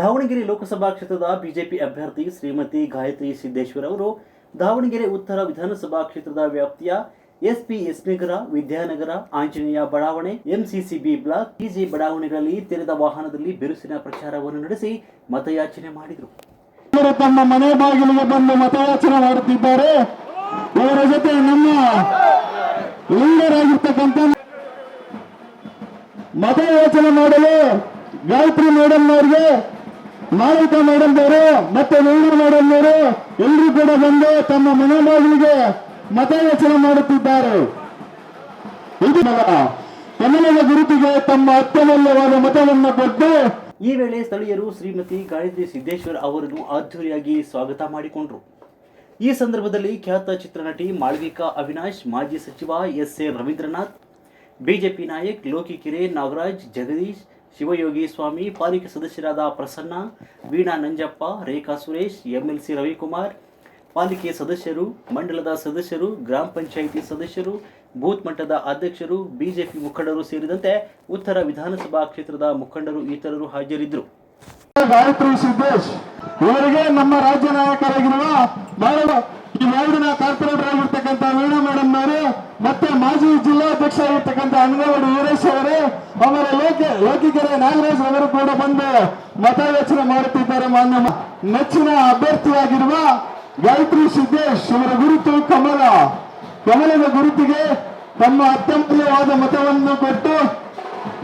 ದಾವಣಗೆರೆ ಲೋಕಸಭಾ ಕ್ಷೇತ್ರದ ಬಿಜೆಪಿ ಅಭ್ಯರ್ಥಿ ಶ್ರೀಮತಿ ಗಾಯತ್ರಿ ಸಿದ್ದೇಶ್ವರ್ ಅವರು ದಾವಣಗೆರೆ ಉತ್ತರ ವಿಧಾನಸಭಾ ಕ್ಷೇತ್ರದ ವ್ಯಾಪ್ತಿಯ ಎಸ್ಪಿ ಎಸ್ ನಗರ ವಿದ್ಯಾನಗರ, ಆಂಜನೇಯ ಬಡಾವಣೆ ಎಂಸಿಸಿಬಿ ಬ್ಲಾಕ್, ಪಿಜಿ ಬಡಾವಣೆಗಳಲ್ಲಿ ತೆರೆದ ವಾಹನದಲ್ಲಿ ಬಿರುಸಿನ ಪ್ರಚಾರವನ್ನು ನಡೆಸಿ ಮತಯಾಚನೆ ಮಾಡಿದರು. ತಮ್ಮ ಮನೆ ಬಾಗಿಲಿಗೆ ಬಂದು ಮತಯಾಚನೆ ಮಾಡುತ್ತಿದ್ದಾರೆ. ಇವರ ಜೊತೆ ನಮ್ಮ ಲೀಡರ್ ಆಗಿರ್ತಕ್ಕಂಥ ಮತಯಾಚನೆ ಮಾಡಲು ಗಾಯತ್ರಿ ಮೇಡಮ್ ಅವರಿಗೆ ಮಾಲವಿಕಾ ಮಾಡಲ್ದವರು, ಮತ್ತೆ ವೀಣಾ ಮಾಡಲ್ದವರು ಎಲ್ಲರೂ ಕೂಡ ಬಂದು ತಮ್ಮ ಮನೆ ಬಾಗಿಲಿಗೆ ಮತಯಾಚನೆ ಮಾಡುತ್ತಿದ್ದಾರೆ. ಇದು ಕಮಲದ ಗುರುತಿಗೆ ತಮ್ಮ ಅತ್ಯಮೂಲ್ಯವಾದ ಮತವನ್ನು ಕೊಟ್ಟು ಈ ವೇಳೆ ಸ್ಥಳೀಯರು ಶ್ರೀಮತಿ ಗಾಯತ್ರಿ ಸಿದ್ದೇಶ್ವರ್ ಅವರನ್ನು ಅದ್ದೂರಿಯಾಗಿ ಸ್ವಾಗತ ಮಾಡಿಕೊಂಡರು. ಈ ಸಂದರ್ಭದಲ್ಲಿ ಖ್ಯಾತ ಚಿತ್ರನಟಿ ಮಾಳವಿಕಾ ಅವಿನಾಶ್, ಮಾಜಿ ಸಚಿವ ಎಸ್ ಎ ರವೀಂದ್ರನಾಥ್, ಬಿಜೆಪಿ ನಾಯಕ್ ಲೋಕಿಕೆರೆ ನಾಗರಾಜ್, ಜಗದೀಶ್ ಶಿವಯೋಗಿ ಸ್ವಾಮಿ, ಪಾಲಿಕೆ ಸದಸ್ಯರಾದ ಪ್ರಸನ್ನ, ವೀಣಾ ನಂಜಪ್ಪ, ರೇಖಾ ಸುರೇಶ್, ಎಂಎಲ್ಸಿ ರವಿಕುಮಾರ್, ಪಾಲಿಕೆ ಸದಸ್ಯರು, ಮಂಡಲದ ಸದಸ್ಯರು, ಗ್ರಾಮ ಪಂಚಾಯಿತಿ ಸದಸ್ಯರು, ಬೂತ್ ಮಟ್ಟದ ಅಧ್ಯಕ್ಷರು, ಬಿಜೆಪಿ ಮುಖಂಡರು ಸೇರಿದಂತೆ ಉತ್ತರ ವಿಧಾನಸಭಾ ಕ್ಷೇತ್ರದ ಮುಖಂಡರು ಇತರರು ಹಾಜರಿದ್ದರು. ಸಿದ್ದೇಶ್, ಇವರಿಗೆ ನಮ್ಮ ರಾಜ್ಯ ನಾಯಕರಾಗಿರುವ ಕಾರ್ಪೊರೇಟರ್ ಅವರು ಮತ್ತೆ ಮಾಜಿ ಜಿಲ್ಲಾಧ್ಯಕ್ಷ ಆಗಿರ್ತಕ್ಕಂಥ ಅಂಗನವಾಡಿ ವೀರೇಶ್ ಅವರು ಅವರ ಲೋಕ ಲೋಕಿಕೆರೆ ನಾಗರಾಜ್ ಅವರು ಕೂಡ ಬಂದು ಮತಯಾಚನೆ ಮಾಡುತ್ತಿದ್ದಾರೆ ಮಾನ್ಯ ನೆಚ್ಚಿನ ಅಭ್ಯರ್ಥಿಯಾಗಿರುವ ಗಾಯತ್ರಿ ಸಿದ್ದೇಶ್ ಅವರ ಗುರುತು ಕಮಲ. ಕಮಲದ ಗುರುತಿಗೆ ತಮ್ಮ ಅತ್ಯಂತವಾದ ಮತವನ್ನು ಕೊಟ್ಟು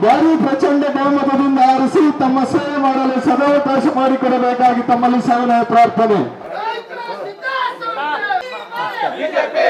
ಭಾರಿ ಪ್ರಚಂಡ ಬಹುಮತದಿಂದ ಆರಿಸಿ ತಮ್ಮ ಸೇವೆ ಮಾಡಲು ಸದಾವಕಾಶ ಮಾಡಿಕೊಡಬೇಕಾಗಿ ತಮ್ಮಲ್ಲಿ ಸಾವಿನ ಪ್ರಾರ್ಥನೆ. ಬಿಜೆಪಿ